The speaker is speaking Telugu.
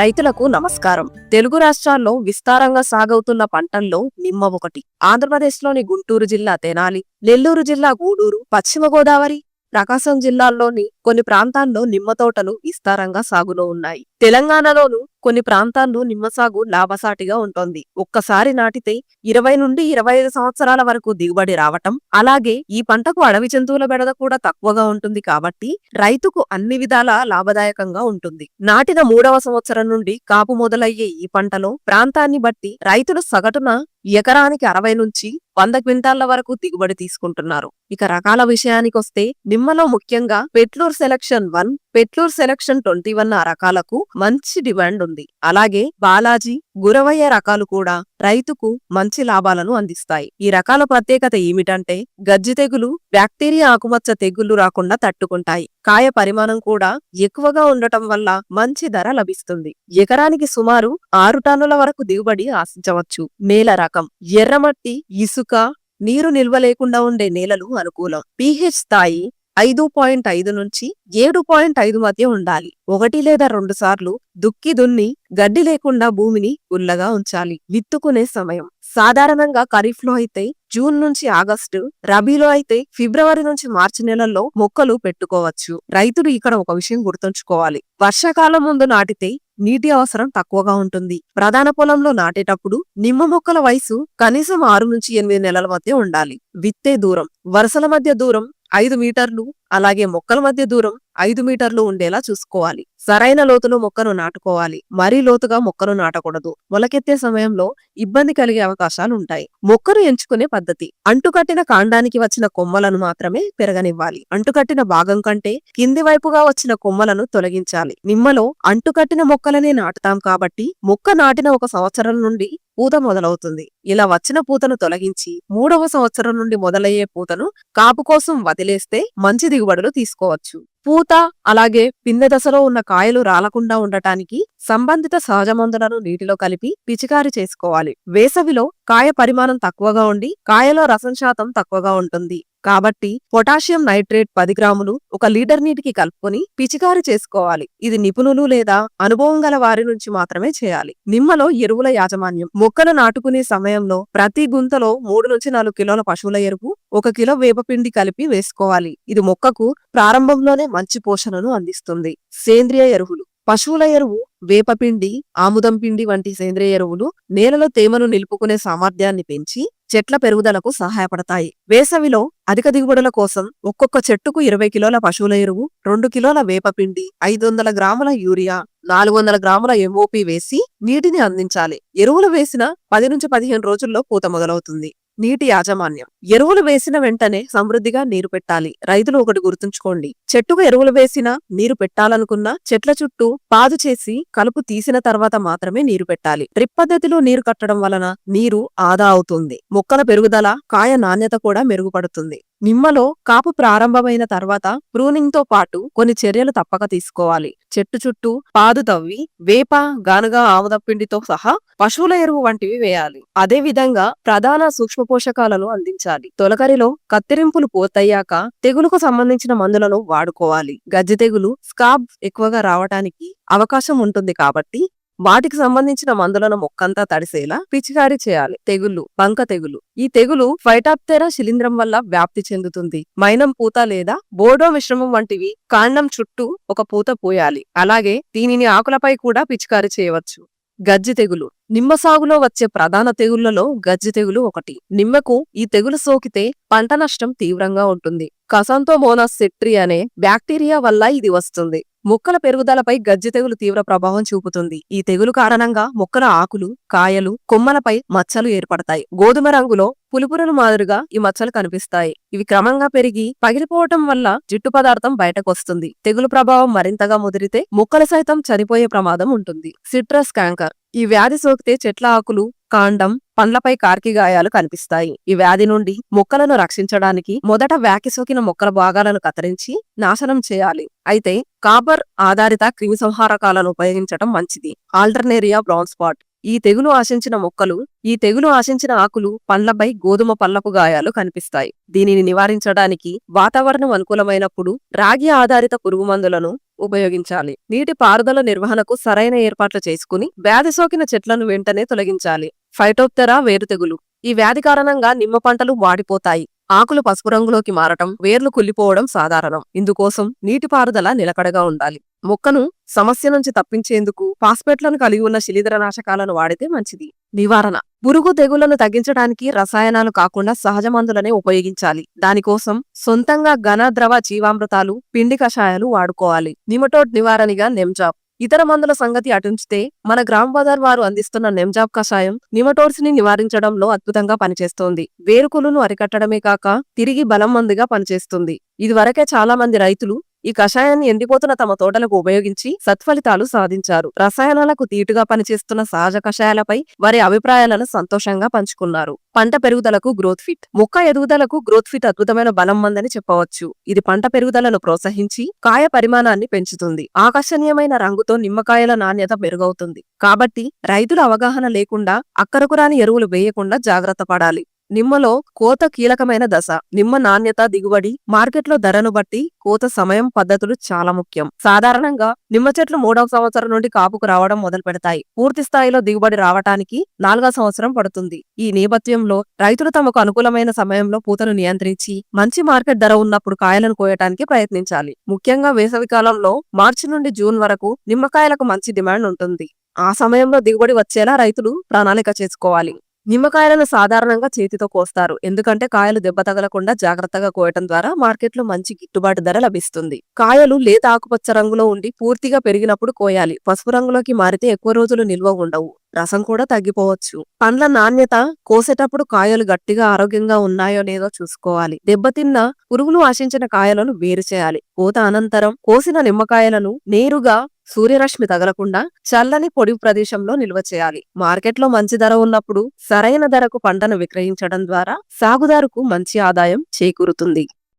రైతులకు నమస్కారం. తెలుగు రాష్ట్రాల్లో విస్తారంగా సాగవుతున్న పంటల్లో నిమ్మ ఒకటి. ఆంధ్రప్రదేశ్లోని గుంటూరు జిల్లా తెనాలి నెల్లూరు జిల్లా గూడూరు పశ్చిమ గోదావరి ప్రకాశం జిల్లాల్లోని కొన్ని ప్రాంతాల్లో నిమ్మ తోటలు విస్తారంగా సాగులో ఉన్నాయి. తెలంగాణలోను కొన్ని ప్రాంతాల్లో నిమ్మ సాగు లాభసాటిగా ఉంటోంది. ఒక్కసారి నాటితే ఇరవై నుండి ఇరవై ఐదు సంవత్సరాల వరకు దిగుబడి రావటం అలాగే ఈ పంటకు అడవి జంతువుల బెడద కూడా తక్కువగా ఉంటుంది కాబట్టి రైతుకు అన్ని విధాలా లాభదాయకంగా ఉంటుంది. నాటిన మూడవ సంవత్సరం నుండి కాపు మొదలయ్యే ఈ పంటలో ప్రాంతాన్ని బట్టి రైతులు సగటున ఎకరానికి అరవై నుంచి వంద క్వింటాళ్ళ వరకు దిగుబడి తీసుకుంటున్నారు. ఇక రకాల విషయానికొస్తే నిమ్మలో ముఖ్యంగా Petlur selection one Petlur selection twenty one ఆ రకాలకు మంచి డిమాండ్ ఉంది. అలాగే బాలాజీ గురవయ్య రకాలు కూడా రైతుకు మంచి లాభాలను అందిస్తాయి. ఈ రకాల ప్రత్యేకత ఏమిటంటే గజ్జి తెగులు బ్యాక్టీరియా ఆకుమచ్చ తెగుళ్ళు రాకుండా తట్టుకుంటాయి. కాయ పరిమాణం కూడా ఎక్కువగా ఉండటం వల్ల మంచి ధర లభిస్తుంది. ఎకరానికి సుమారు ఆరు టన్నుల వరకు దిగుబడి ఆశించవచ్చు. నేల రకం ఎర్రమట్టి ఇసుక నీరు నిల్వ లేకుండా ఉండే నేలలు అనుకూలం. పీహెచ్ స్థాయి ఐదు పాయింట్ ఐదు నుంచి ఏడు పాయింట్ ఐదు మధ్య ఉండాలి. ఒకటి లేదా రెండు సార్లు దుక్కి దున్ని గడ్డి లేకుండా భూమిని గుల్లగా ఉంచాలి. విత్తుకునే సమయం. సాధారణంగా ఖరీఫ్లో అయితే జూన్ నుంచి ఆగస్టు రబీలో అయితే ఫిబ్రవరి నుంచి మార్చి నెలల్లో మొక్కలు పెట్టుకోవచ్చు. రైతులు ఇక్కడ ఒక విషయం గుర్తుంచుకోవాలి. వర్షాకాలం ముందు నాటితే నీటి అవసరం తక్కువగా ఉంటుంది. ప్రధాన పొలంలో నాటేటప్పుడు నిమ్మ మొక్కల వయసు కనీసం ఆరు నుంచి ఎనిమిది నెలల మధ్య ఉండాలి. విత్తే దూరం. వరుసల మధ్య దూరం ఐదు మీటర్లు అలాగే మొక్కల మధ్య దూరం ఐదు మీటర్లు ఉండేలా చూసుకోవాలి. సరైన లోతులో మొక్కను నాటుకోవాలి. మరీ లోతుగా మొక్కను నాటకూడదు. మొలకెత్తే సమయంలో ఇబ్బంది కలిగే అవకాశాలు ఉంటాయి మొక్కను ఎంచుకునే పద్ధతి. అంటుకట్టిన కాండానికి వచ్చిన కొమ్మలను మాత్రమే పెరగనివ్వాలి. అంటుకట్టిన భాగం కంటే కింది వైపుగా వచ్చిన కొమ్మలను తొలగించాలి. నిమ్మలో అంటుకట్టిన మొక్కలనే నాటుతాం కాబట్టి మొక్క నాటిన ఒక సంవత్సరం నుండి పూత మొదలవుతుంది. ఇలా వచ్చిన పూతను తొలగించి మూడవ సంవత్సరం నుండి మొదలయ్యే పూతను కాపు కోసం వదిలేస్తే మంచి దిగుబడులు తీసుకోవచ్చు. పూత అలాగే పిందె దశలో ఉన్న కాయలు రాలకుండా ఉండటానికి సంబంధిత సహజ మందులను నీటిలో కలిపి పిచికారి చేసుకోవాలి. వేసవిలో కాయ పరిమాణం తక్కువగా ఉండి కాయలో రసం శాతం తక్కువగా ఉంటుంది. కాబట్టి పొటాషియం నైట్రేట్ పది గ్రాములు ఒక లీటర్ నీటికి కలుపుకొని పిచికారి చేసుకోవాలి. ఇది నిపుణులు లేదా అనుభవం గల వారి నుంచి మాత్రమే చేయాలి. నిమ్మలో ఎరువుల యాజమాన్యం. మొక్కను నాటుకునే సమయంలో ప్రతి గుంతలో మూడు నుంచి నాలుగు కిలోల పశువుల ఎరువు ఒక కిలో వేపపిండి కలిపి వేసుకోవాలి. ఇది మొక్కకు ప్రారంభంలోనే మంచి పోషణను అందిస్తుంది. సేంద్రియ ఎరువులు. పశువుల ఎరువు వేపపిండి ఆముదం పిండి వంటి సేంద్రియ ఎరువులు నేలలో తేమను నిలుపుకునే సామర్థ్యాన్ని పెంచి చెట్ల పెరుగుదలకు సహాయపడతాయి. వేసవిలో అధిక దిగుబడుల కోసం ఒక్కొక్క చెట్టుకు ఇరవై కిలోల పశువుల ఎరువు రెండు కిలోల వేపపిండి ఐదు వందల గ్రాముల యూరియా నాలుగు వందల గ్రాముల ఎంఓపి వేసి నీటిని అందించాలి. ఎరువులు వేసిన పది నుంచి పదిహేను రోజుల్లో పూత మొదలవుతుంది. నీటి యాజమాన్యం. ఎరువులు వేసిన వెంటనే సమృద్ధిగా నీరు పెట్టాలి. రైతులు ఒకటి గుర్తుంచుకోండి. చెట్టుకు ఎరువులు వేసినా నీరు పెట్టాలనుకున్నా చెట్ల చుట్టూ పాదు చేసి కలుపు తీసిన తర్వాత మాత్రమే నీరు పెట్టాలి. డ్రిప్ పద్ధతిలో నీరు కట్టడం వలన నీరు ఆదా అవుతుంది. మొక్కల పెరుగుదల కాయ నాణ్యత కూడా మెరుగుపడుతుంది. నిమ్మలో కాపు ప్రారంభమైన తర్వాత ప్రూనింగ్తో పాటు కొన్ని చర్యలు తప్పక తీసుకోవాలి. చెట్టు చుట్టూ పాదు తవ్వి వేప గానుగా ఆముదపిండితో సహా పశువుల ఎరువు వంటివి వేయాలి. అదే విధంగా ప్రధాన సూక్ష్మ పోషకాలను అందించాలి. తొలకరిలో కత్తిరింపులు పూర్తయ్యాక తెగులుకు సంబంధించిన మందులను వాడుకోవాలి. గజ్జి తెగులు స్కాబ్ ఎక్కువగా రావటానికి అవకాశం ఉంటుంది కాబట్టి వాటికి సంబంధించిన మందులను మొక్కంతా తడిసేలా పిచికారి చేయాలి. తెగుళ్ళు బంక తెగులు ఈ తెగులు ఫైటాప్తెరా శిలీంద్రం వల్ల వ్యాప్తి చెందుతుంది. మైనం పూత లేదా బోర్డో మిశ్రమం వంటివి కాండం చుట్టూ ఒక పూత పోయాలి. అలాగే దీనిని ఆకులపై కూడా పిచికారి చేయవచ్చు. గజ్జి తెగులు. నిమ్మ సాగులో వచ్చే ప్రధాన తెగుళ్ళలో గజ్జి తెగులు ఒకటి. నిమ్మకు ఈ తెగులు సోకితే పంట నష్టం తీవ్రంగా ఉంటుంది. కసంతోమోనాస్ సెట్రీ అనే బ్యాక్టీరియా వల్ల ఇది వస్తుంది. మొక్కల పెరుగుదలపై గజ్జి తెగులు తీవ్ర ప్రభావం చూపుతుంది. ఈ తెగులు కారణంగా మొక్కల ఆకులు కాయలు కొమ్మలపై మచ్చలు ఏర్పడతాయి. గోధుమ రంగులో పులుపురను మాదిరిగా ఈ మచ్చలు కనిపిస్తాయి. ఇవి క్రమంగా పెరిగి పగిలిపోవటం వల్ల జిట్టు పదార్థం బయటకు వస్తుంది తెగులు ప్రభావం మరింతగా ముదిరితే మొక్కలు సైతం చనిపోయే ప్రమాదం ఉంటుంది. Citrus canker. ఈ వ్యాధి సోకితే చెట్ల ఆకులు కాండం పండ్లపై కార్కి గాయాలు కనిపిస్తాయి. ఈ వ్యాధి నుండి మొక్కలను రక్షించడానికి మొదట వ్యాకి సోకిన మొక్కల భాగాలను కత్తిరించి నాశనం చేయాలి. అయితే కాపర్ ఆధారిత క్రిమిసంహారకాలను ఉపయోగించడం మంచిది. Alternaria brown spot. ఈ తెగులు ఆశించిన మొక్కలు ఈ తెగులు ఆశించిన ఆకులు పండ్లపై గోధుమ పల్లపు గాయాలు కనిపిస్తాయి. దీనిని నివారించడానికి వాతావరణం అనుకూలమైనప్పుడు రాగి ఆధారిత పురుగు మందులను ఉపయోగించాలి. నీటి పారుదల నిర్వహణకు సరైన ఏర్పాట్లు చేసుకుని వ్యాధి సోకిన చెట్లను వెంటనే తొలగించాలి. ఫైటోప్తెరా వేరు తెగులు ఈ వ్యాధి కారణంగా నిమ్మ పంటలు వాడిపోతాయి. ఆకులు పసుపు రంగులోకి మారటం వేర్లు కుల్లిపోవడం సాధారణం. ఇందుకోసం నీటిపారుదల నిలకడగా ఉండాలి. మొక్కను సమస్య నుంచి తప్పించేందుకు ఫాస్ఫేట్లను కలిగి ఉన్న శిలీంద్ర నాశకాలను వాడితే మంచిది. నివారణ. పురుగు తెగుళ్ళను తగ్గించడానికి రసాయనాలు కాకుండా సహజ మందులనే ఉపయోగించాలి. దానికోసం సొంతంగా ఘన ద్రవ జీవామృతాలు పిండి కషాయాలు వాడుకోవాలి. నిమటోడ్ నివారణగా నెమ్జాబ్ ఇతర మందుల సంగతి అటుంచితే మన గ్రామ్ బజార్ వారు అందిస్తున్న నెమ్జాబ్ కషాయం నిమటోడ్స్ని నివారించడంలో అద్భుతంగా పనిచేస్తోంది. వేరుకులను అరికట్టడమే కాక తిరిగి బలం మందుగా పనిచేస్తుంది. ఇదివరకే చాలా మంది రైతులు ఈ కషాయాన్ని ఎండిపోతున్న తమ తోటలకు ఉపయోగించి సత్ఫలితాలు సాధించారు. రసాయనాలకు తీటుగా పనిచేస్తున్న సహజ కషాయాలపై వారి అభిప్రాయాలను సంతోషంగా పంచుకున్నారు. పంట పెరుగుదలకు గ్రోత్ ఫిట్ మొక్క ఎదుగుదలకు గ్రోత్ ఫిట్ అద్భుతమైన బలం మందని చెప్పవచ్చు. ఇది పంట పెరుగుదలను ప్రోత్సహించి కాయ పరిమాణాన్ని పెంచుతుంది. ఆకర్షణీయమైన రంగుతో నిమ్మకాయల నాణ్యత మెరుగవుతుంది. కాబట్టి రైతుల అవగాహన లేకుండా అక్కరకురాని ఎరువులు వేయకుండా జాగ్రత్త పడాలి. నిమ్మలో కోత కీలకమైన దశ. నిమ్మ నాణ్యత దిగుబడి మార్కెట్లో ధరను బట్టి కోత సమయం పద్ధతులు చాలా ముఖ్యం. సాధారణంగా నిమ్మ చెట్లు మూడవ సంవత్సరం నుండి కాపుకు రావడం మొదలు పెడతాయి. పూర్తి స్థాయిలో దిగుబడి రావటానికి నాలుగో సంవత్సరం పడుతుంది. ఈ నేపథ్యంలో రైతులు తమకు అనుకూలమైన సమయంలో పూతను నియంత్రించి మంచి మార్కెట్ ధర ఉన్నప్పుడు కాయలను కోయటానికి ప్రయత్నించాలి. ముఖ్యంగా వేసవి కాలంలో మార్చి నుండి జూన్ వరకు నిమ్మకాయలకు మంచి డిమాండ్ ఉంటుంది. ఆ సమయంలో దిగుబడి వచ్చేలా రైతులు ప్రణాళిక చేసుకోవాలి. నిమ్మకాయలను సాధారణంగా చేతితో కోస్తారు. ఎందుకంటే కాయలు దెబ్బ తగలకుండా జాగ్రత్తగా కోయటం ద్వారా మార్కెట్లో మంచి గిట్టుబాటు ధర లభిస్తుంది. కాయలు లేత ఆకుపచ్చ రంగులో ఉండి పూర్తిగా పెరిగినప్పుడు కోయాలి. పసుపు రంగులోకి మారితే ఎక్కువ రోజులు నిల్వ ఉండవు. రసం కూడా తగ్గిపోవచ్చు. పండ్ల నాణ్యత కోసేటప్పుడు కాయలు గట్టిగా ఆరోగ్యంగా ఉన్నాయో లేదో చూసుకోవాలి. దెబ్బతిన్న పురుగులు ఆశించిన కాయలను వేరు చేయాలి. కోత అనంతరం కోసిన నిమ్మకాయలను నేరుగా సూర్యరశ్మి తగలకుండా చల్లని పొడి ప్రదేశంలో నిల్వ చేయాలి. మార్కెట్లో మంచి ధర ఉన్నప్పుడు సరైన ధరకు పంటను విక్రయించడం ద్వారా సాగుదారుకు మంచి ఆదాయం చేకూరుతుంది.